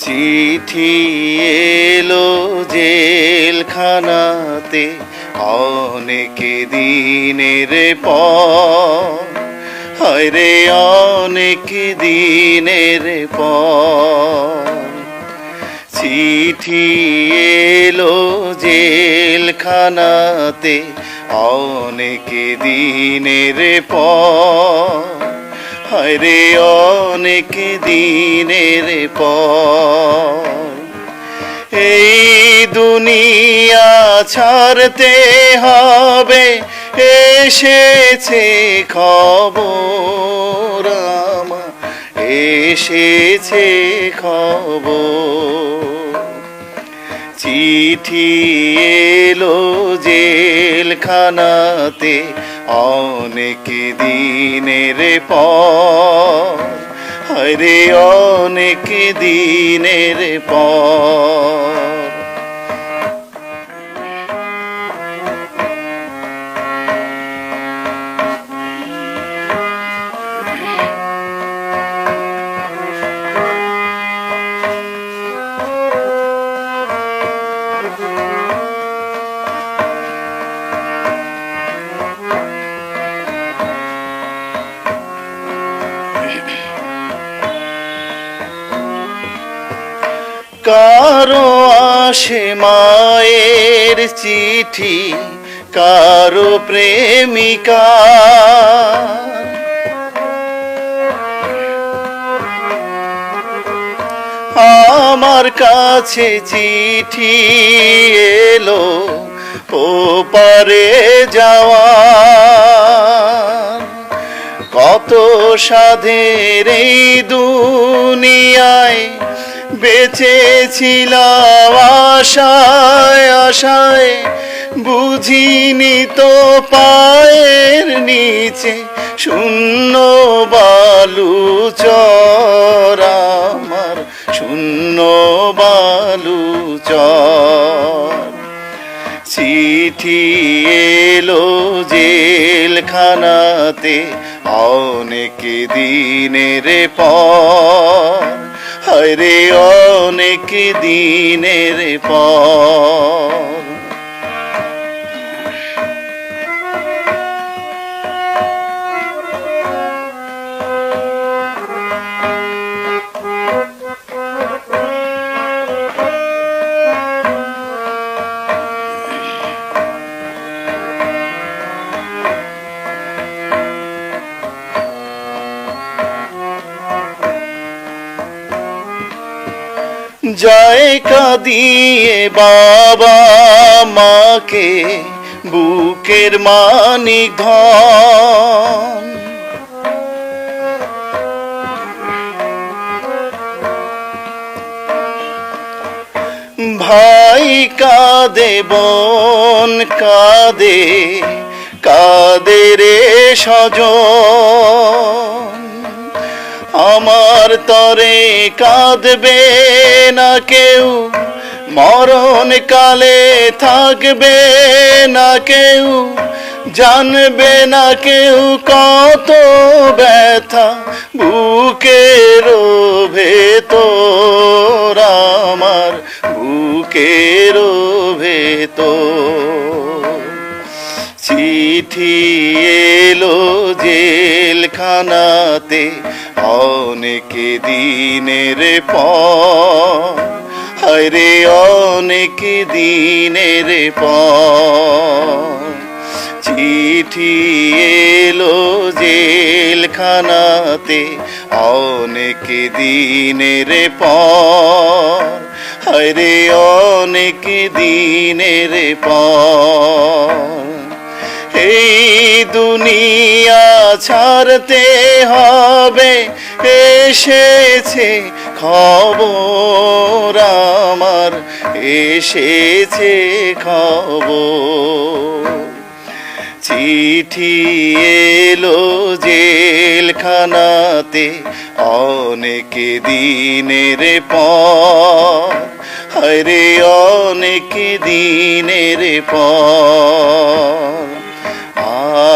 চিঠি এলো জেলখানাতে অনেক দিনের পর হয় রে অনেক দিনের পর চিঠি এলো জেলখানাতে অনেক দিনের পর। অনেক দিনের পর। এই দুনিয়া ছাড়তে হবে এসেছে খবর আমার এসেছে খবর। চিঠি এলো জেলখানাতে অনেক দিনের পর। অনেক দিনের পর। কারও আসে মায়ের চিঠি, কারও প্রেমিকা। আমার কাছে চিঠি এলো, ও পারে যাওয়া কত সাধের এই দুনিয়ায় বেঁচেছিলাম আশায় আশায়, বুঝিনি তো পায়ের নিচে শূন্য বালু আমার, শূন্য বালু চিঠি এলো জেলখানাতে অনেক দিনের পর। হরে অনেক দিনের পর। যায় কাঁদিয়ে বাবা মাকে বুকের মানিক ধন। ভাই কাঁদে বোন কাঁদে কাঁদে রে সজন তরে কাঁদবে না কেউ মরণ কালে থাকবে না কেউ, জানবে না কেউ কত ব্যথা বুকের ভেতর, আমার বুকের ভেতর। চিঠি এলো জেলখানাতে। অনেক দিনের পর। অনেক দিনের পর। চিঠি এলো জেলখানাতে। অনেক দিনের পর। অনেক দিনের পর। এই দুনিয়া ছাড়তে হবে, এসেছে খবর আমার, এসেছে খবর। চিঠি এলো জেলখানাতে অনেক দিনের পর। হরে অনেক দিনের পর। Ah.